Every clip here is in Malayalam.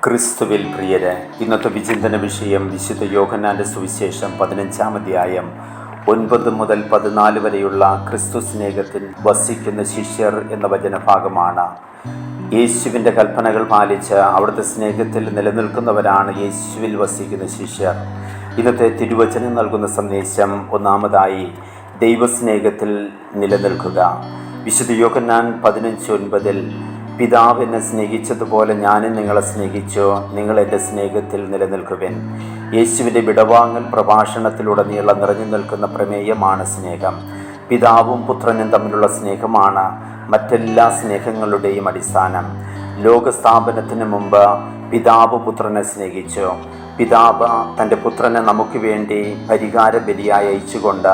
ക്രിസ്തുവിൽ പ്രിയര് ഇന്നത്തെ വിചിന്തന വിഷയം വിശുദ്ധ യോഹന്നാന്റെ സുവിശേഷം പതിനഞ്ചാം അധ്യായം ഒൻപത് മുതൽ പതിനാല് വരെയുള്ള ക്രിസ്തു സ്നേഹത്തിൽ വസിക്കുന്ന ശിഷ്യർ എന്ന വചനഭാഗമാണ്. യേശുവിന്റെ കൽപ്പനകൾ പാലിച്ച് അവിടുത്തെ സ്നേഹത്തിൽ നിലനിൽക്കുന്നവരാണ് യേശുവിൽ വസിക്കുന്ന ശിഷ്യർ. ഇന്നത്തെ തിരുവചനം നൽകുന്ന സന്ദേശം ഒന്നാമതായി ദൈവസ്നേഹത്തിൽ നിലനിൽക്കുക. വിശുദ്ധ യോഹന്നാൻ പതിനഞ്ച് ഒൻപതിൽ പിതാവ് എന്നെ സ്നേഹിച്ചതുപോലെ ഞാനും നിങ്ങളെ സ്നേഹിച്ചു. നിങ്ങൾ എന്റെ സ്നേഹത്തിൽ നിലനിൽക്കുവിൻ. യേശുവിന്റെ വിടവാങ്ങൽ പ്രഭാഷണത്തിലുടനീളം നിറഞ്ഞു നിൽക്കുന്ന പ്രമേയമാണ് സ്നേഹം. പിതാവും പുത്രനും തമ്മിലുള്ള സ്നേഹമാണ് മറ്റെല്ലാ സ്നേഹങ്ങളുടെയും അടിസ്ഥാനം. ലോകസ്ഥാപനത്തിന് മുമ്പ് പിതാവ് പുത്രനെ സ്നേഹിച്ചു. പിതാവ് തന്റെ പുത്രനെ നമുക്ക് വേണ്ടി പരിഹാര ബലിയായി അയച്ചുകൊണ്ട്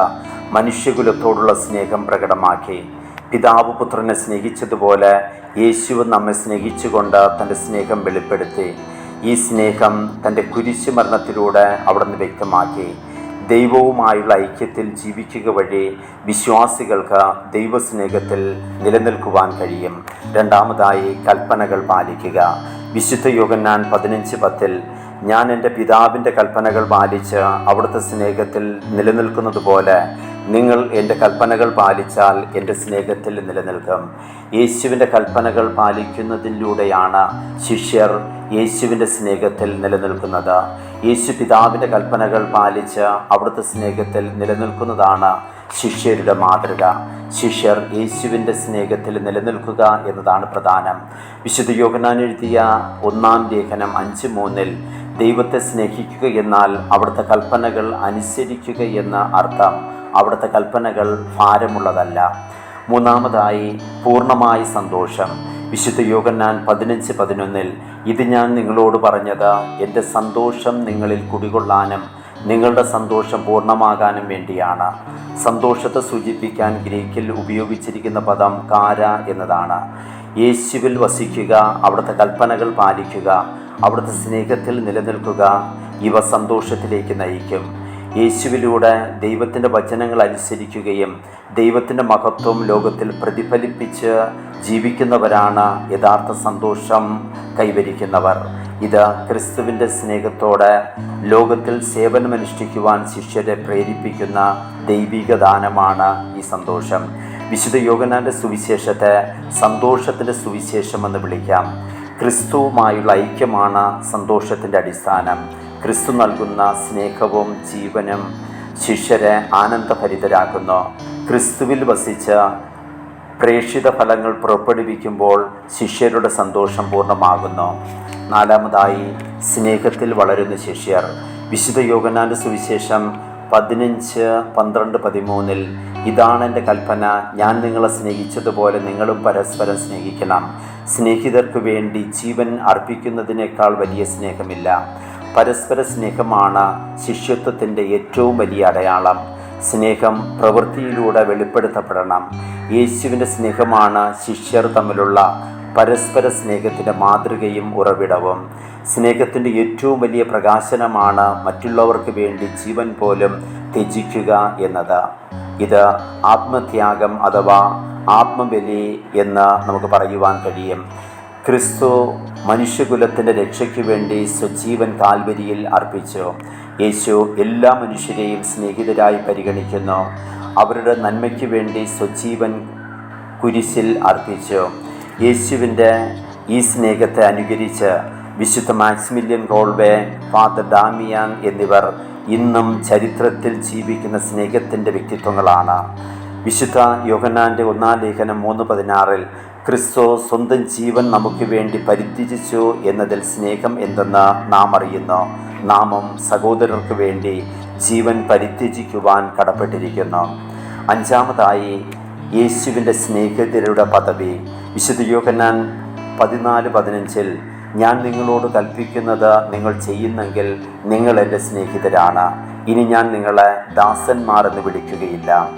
മനുഷ്യകുലത്തോടുള്ള സ്നേഹം പ്രകടമാക്കി. പിതാവ് പുത്രനെ സ്നേഹിച്ചതുപോലെ യേശു നമ്മെ സ്നേഹിച്ചുകൊണ്ട് തന്റെ സ്നേഹം വെളിപ്പെടുത്തി. ഈ സ്നേഹം തന്റെ കുരിശു മരണത്തിലൂടെ അവിടുന്ന് വ്യക്തമാക്കി. ദൈവവുമായുള്ള ഐക്യത്തിൽ ജീവിക്കുക വഴി വിശ്വാസികൾക്ക് ദൈവസ്നേഹത്തിൽ നിലനിൽക്കുവാൻ കഴിയും. രണ്ടാമതായി കൽപ്പനകൾ പാലിക്കുക. വിശുദ്ധ യോഗന്നാൻ പതിനഞ്ച് പത്തിൽ ഞാൻ എന്റെ പിതാവിന്റെ കൽപ്പനകൾ പാലിച്ച് അവിടുത്തെ സ്നേഹത്തിൽ നിലനിൽക്കുന്നത് പോലെ നിങ്ങൾ എന്റെ കൽപ്പനകൾ പാലിച്ചാൽ എന്റെ സ്നേഹത്തിൽ നിലനിൽക്കും. യേശുവിന്റെ കൽപ്പനകൾ പാലിക്കുന്നതിലൂടെയാണ് ശിഷ്യർ യേശുവിന്റെ സ്നേഹത്തിൽ നിലനിൽക്കുന്നത്. യേശു പിതാവിന്റെ കൽപ്പനകൾ പാലിച്ച് അവിടുത്തെ സ്നേഹത്തിൽ നിലനിൽക്കുന്നതാണ് ശിഷ്യരുടെ മാതൃക. ശിഷ്യർ യേശുവിന്റെ സ്നേഹത്തിൽ നിലനിൽക്കുക എന്നതാണ് പ്രധാനം. വിശുദ്ധ യോഗനാൻ എഴുതിയ ഒന്നാം ലേഖനം അഞ്ച് മൂന്നിൽ ദൈവത്തെ സ്നേഹിക്കുക എന്നാൽ അവിടുത്തെ കൽപ്പനകൾ അനുസരിക്കുക എന്ന അർത്ഥം അവിടുത്തെ കൽപ്പനകൾ ഭാരമുള്ളതല്ല. മൂന്നാമതായി പൂർണമായ സന്തോഷം. വിശുദ്ധ യോഗന്നാൻ പതിനഞ്ച് പതിനൊന്നിൽ ഇത് ഞാൻ നിങ്ങളോട് പറഞ്ഞത് എന്റെ സന്തോഷം നിങ്ങളിൽ കുടികൊള്ളാനും നിങ്ങളുടെ സന്തോഷം പൂർണമാകാനും വേണ്ടിയാണ്. സന്തോഷത്തെ സൂചിപ്പിക്കാൻ ഗ്രീക്കിൽ ഉപയോഗിച്ചിരിക്കുന്ന പദം കാര എന്നതാണ്. യേശുവിൽ വസിക്കുക അവിടുത്തെ കൽപ്പനകൾ പാലിക്കുക അവിടുത്തെ സ്നേഹത്തിൽ നിലനിൽക്കുക ഇവ സന്തോഷത്തിലേക്ക് നയിക്കും. യേശുവിലൂടെ ദൈവത്തിന്റെ വചനങ്ങൾ അനുസരിക്കുകയും ദൈവത്തിന്റെ മഹത്വം ലോകത്തിൽ പ്രതിഫലിപ്പിച്ച് ജീവിക്കുന്നവരാണ് യഥാർത്ഥ സന്തോഷം കൈവരിക്കുന്നവർ. ഇത് ക്രിസ്തുവിന്റെ സ്നേഹത്തോടെ ലോകത്തിൽ സേവനമനുഷ്ഠിക്കുവാൻ ശിഷ്യരെ പ്രേരിപ്പിക്കുന്ന ദൈവിക ദാനമാണ് ഈ സന്തോഷം. വിശുദ്ധ യോഗനാന്റെ സുവിശേഷത്തെ സന്തോഷത്തിന്റെ സുവിശേഷം എന്ന് വിളിക്കാം. ക്രിസ്തുവുമായുള്ള ഐക്യമാണ് സന്തോഷത്തിന്റെ അടിസ്ഥാനം. ക്രിസ്തു നൽകുന്ന സ്നേഹവും ജീവനും ശിഷ്യരെ ആനന്ദഭരിതരാക്കുന്നു. ക്രിസ്തുവിൽ വസിച്ച പ്രേക്ഷിത ഫലങ്ങൾ പുറപ്പെടുവിക്കുമ്പോൾ ശിഷ്യരുടെ സന്തോഷം പൂർണമാകുന്നു. നാലാമതായി സ്നേഹത്തിൽ വളരുന്ന ശിഷ്യർ. വിശുദ്ധ യോഗനാന്റെ സുവിശേഷം പതിനഞ്ച് പന്ത്രണ്ട് പതിമൂന്നിൽ ഇതാണ് എന്റെ കൽപ്പന. ഞാൻ നിങ്ങളെ സ്നേഹിച്ചതുപോലെ നിങ്ങളും പരസ്പരം സ്നേഹിക്കണം. സ്നേഹിതർക്ക് വേണ്ടി ജീവൻ അർപ്പിക്കുന്നതിനേക്കാൾ വലിയ സ്നേഹമില്ല. പരസ്പര സ്നേഹമാണ് ശിഷ്യത്വത്തിന്റെ ഏറ്റവും വലിയ അടയാളം. സ്നേഹം പ്രവൃത്തിയിലൂടെ വെളിപ്പെടുത്തപ്പെടണം. യേശുവിന്റെ സ്നേഹമാണ് ശിഷ്യർ തമ്മിലുള്ള പരസ്പര സ്നേഹത്തിന്റെ മാതൃകയും ഉറവിടവും. സ്നേഹത്തിന്റെ ഏറ്റവും വലിയ പ്രകാശനമാണ് മറ്റുള്ളവർക്ക് വേണ്ടി ജീവൻ പോലും ത്യജിക്കുക എന്നത്. ഇത് ആത്മത്യാഗം അഥവാ ആത്മബലി എന്ന് നമുക്ക് പറയുവാൻ കഴിയും. ക്രിസ്തു മനുഷ്യകുലത്തിന്റെ രക്ഷയ്ക്ക് വേണ്ടി സ്വജീവൻ കാൽവരിയിൽ അർപ്പിച്ചു. യേശു എല്ലാ മനുഷ്യരെയും സ്നേഹിതരായി പരിഗണിക്കുന്നു. അവരുടെ നന്മയ്ക്ക് വേണ്ടി സ്വജീവൻ കുരിശിൽ അർപ്പിച്ചു. യേശുവിന്റെ ഈ സ്നേഹത്തെ അനുകരിച്ച് വിശുദ്ധ മാക്സിമില്യൻ ഗോൾവേ ഫാദർ ഡാമിയാൻ എന്നിവർ ഇന്നും ചരിത്രത്തിൽ ജീവിക്കുന്ന സ്നേഹത്തിന്റെ വ്യക്തിത്വങ്ങളാണ്. വിശുദ്ധ യോഹന്നാന്റെ ഒന്നാം ലേഖനം മൂന്ന് പതിനാറിൽ ക്രിസ്തു സ്വന്തം ജീവൻ നമുക്ക് വേണ്ടി പരിത്യജിച്ചു എന്നതിൽ സ്നേഹം എന്തെന്ന് നാം അറിയുന്നു. നാമം സഹോദരർക്ക് വേണ്ടി ജീവൻ പരിത്യജിക്കുവാൻ കടപ്പെട്ടിരിക്കുന്നു. അഞ്ചാമതായി യേശുവിന്റെ സ്നേഹിതരുടെ പദവി. വിശുദ്ധ യോഹന്നാൻ പതിനാല് പതിനഞ്ചിൽ ഞാൻ നിങ്ങളോട് കൽപ്പിക്കുന്നത് നിങ്ങൾ ചെയ്യുന്നെങ്കിൽ നിങ്ങൾ എന്റെ സ്നേഹിതരാണ്. ഇനി ഞാൻ നിങ്ങളെ ദാസന്മാർ എന്ന് വിളിക്കുകയില്ല.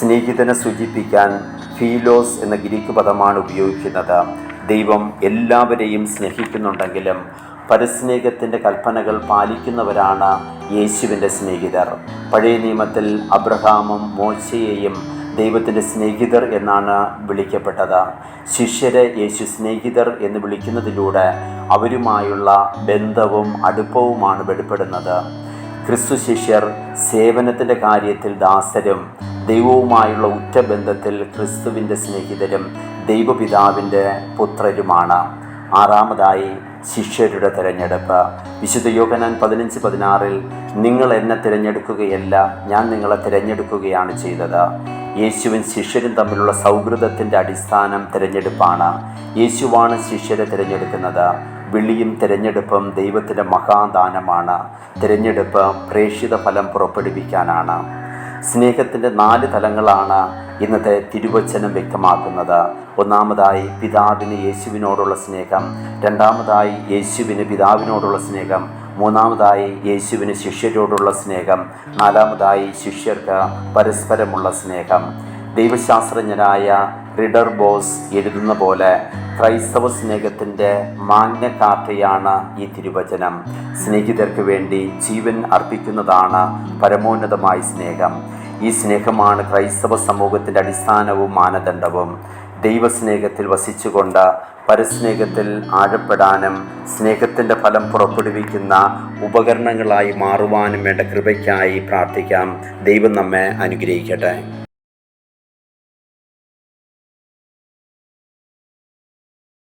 സ്നേഹിതനെ സൂചിപ്പിക്കാൻ ഫീലോസ് എന്ന ഗ്രീക്ക് പദമാണ് ഉപയോഗിക്കുന്നത്. ദൈവം എല്ലാവരെയും സ്നേഹിക്കുന്നുണ്ടെങ്കിലും പരസ്നേഹത്തിന്റെ കൽപ്പനകൾ പാലിക്കുന്നവരാണ് യേശുവിന്റെ സ്നേഹിതർ. പഴയ നിയമത്തിൽ അബ്രഹാമും മോശയെയും ദൈവത്തിന്റെ സ്നേഹിതർ എന്നാണ് വിളിക്കപ്പെട്ടത്. ശിഷ്യരെ യേശു സ്നേഹിതർ എന്ന് വിളിക്കുന്നതിലൂടെ അവരുമായുള്ള ബന്ധവും അടുപ്പവുമാണ് വെളിപ്പെടുന്നത്. ക്രിസ്തു ശിഷ്യർ സേവനത്തിന്റെ കാര്യത്തിൽ ദാസരും ദൈവവുമായുള്ള ഉറ്റ ബന്ധത്തിൽ ക്രിസ്തുവിന്റെ സ്നേഹിതരും ദൈവപിതാവിന്റെ പുത്രരുമാണ്. ആറാമതായി ശിഷ്യരുടെ തിരഞ്ഞെടുപ്പ്. വിശുദ്ധ യോഗനാൻ പതിനഞ്ച് പതിനാറിൽ നിങ്ങൾ എന്നെ തിരഞ്ഞെടുക്കുകയല്ല ഞാൻ നിങ്ങളെ തിരഞ്ഞെടുക്കുകയാണ് ചെയ്തത്. യേശുവും ശിഷ്യരും തമ്മിലുള്ള സൗഹൃദത്തിന്റെ അടിസ്ഥാനം തിരഞ്ഞെടുപ്പാണ്. യേശുവാണ് ശിഷ്യരെ തിരഞ്ഞെടുക്കുന്നത്. വിളിയും തിരഞ്ഞെടുപ്പും ദൈവത്തിന്റെ മഹാദാനമാണ്. തിരഞ്ഞെടുപ്പ് പ്രേക്ഷിത ഫലം പുറപ്പെടുവിക്കാനാണ്. സ്നേഹത്തിന്റെ നാല് തലങ്ങളാണ് ഇന്നത്തെ തിരുവചനം വ്യക്തമാക്കുന്നത്. ഒന്നാമതായി പിതാവിന് യേശുവിനോടുള്ള സ്നേഹം. രണ്ടാമതായി യേശുവിന് പിതാവിനോടുള്ള സ്നേഹം. മൂന്നാമതായി യേശുവിന് ശിഷ്യരോടുള്ള സ്നേഹം നാലാമതായി ശിഷ്യർക്ക് പരസ്പരമുള്ള സ്നേഹം. ദൈവശാസ്ത്രജ്ഞനായ റിഡർ ബോസ് എഴുതുന്ന പോലെ ക്രൈസ്തവ സ്നേഹത്തിന്റെ മാന്യകാർട്ടയാണ് ഈ തിരുവചനം. സ്നേഹിതർക്ക് വേണ്ടി ജീവൻ അർപ്പിക്കുന്നതാണ് പരമോന്നതമായ സ്നേഹം. ഈ സ്നേഹമാണ് ക്രൈസ്തവ സമൂഹത്തിന്റെ അടിസ്ഥാനവും മാനദണ്ഡവും. ദൈവസ്നേഹത്തിൽ വസിച്ചുകൊണ്ട് പരസ്നേഹത്തിൽ ആഴപ്പെടാനും സ്നേഹത്തിന്റെ ഫലം പുറപ്പെടുവിക്കുന്ന ഉപകരണങ്ങളായി മാറുവാനും വേണ്ട കൃപയ്ക്കായി പ്രാർത്ഥിക്കാം. ദൈവം നമ്മെ അനുഗ്രഹിക്കട്ടെ.